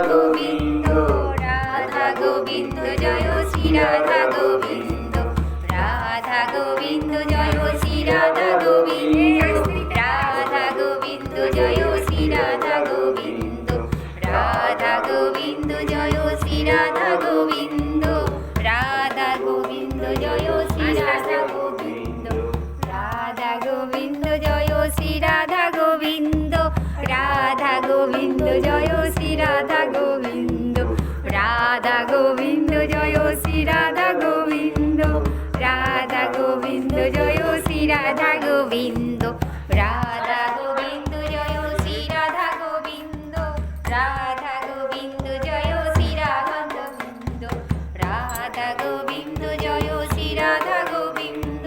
Govinda Radha Govinda Joy Shri Radha Shri Radha Govinda Radha Govinda, Joy Shri Radha Govinda Radha Govinda, Joy Shri Radha Govinda Radha Govinda, Joy Shri Radha Govinda Radha Govinda, Joy Shri Radha Govinda.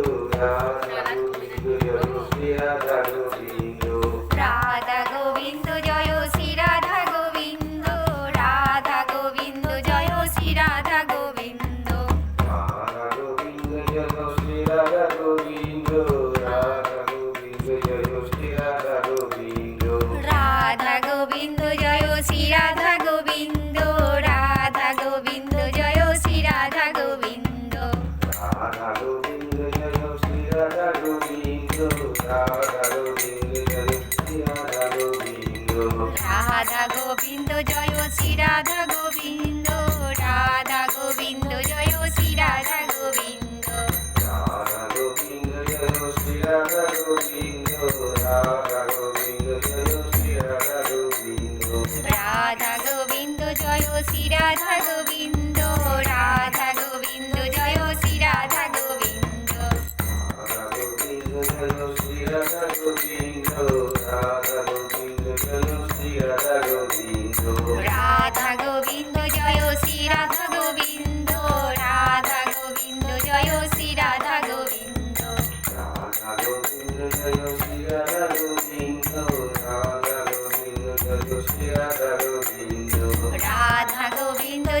Radha Govinda Joy Shri Radha Govinda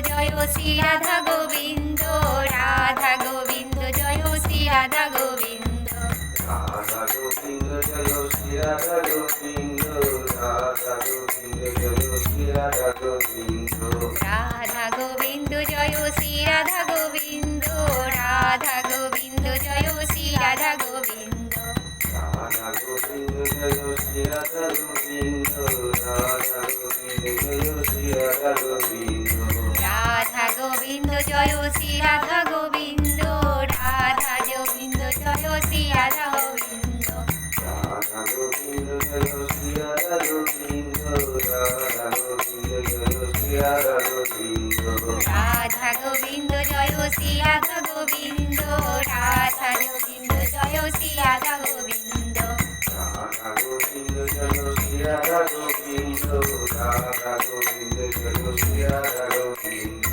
Joy Shri Radha Govinda Radha Govinda Joy Shri Radha Govinda. Radha Govinda Joy Shri Radha Govinda Radha Govinda Joy Shri Radha Govinda. Radha Govinda Joy Shri Radha Govinda Radha Govinda Joy Shri Radha Govinda. Radha Govinda Joy Shri Radha Govinda. Radha Govinda Joy Radha Govinda Radha Govinda Joy Shri Govinda. Radha Govinda Joy Radha Govinda Radha Govinda Joy Radha Govinda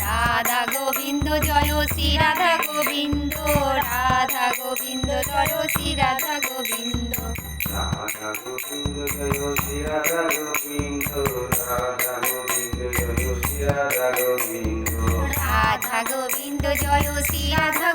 Radha Govinda Joy Shri Radha Govinda Radha Govinda Joy Shri Radha Govinda. Govinda Joy Shri Radha Govinda Radha Govinda Joy Shri Radha Govinda Radha Govinda Joy Shri Radha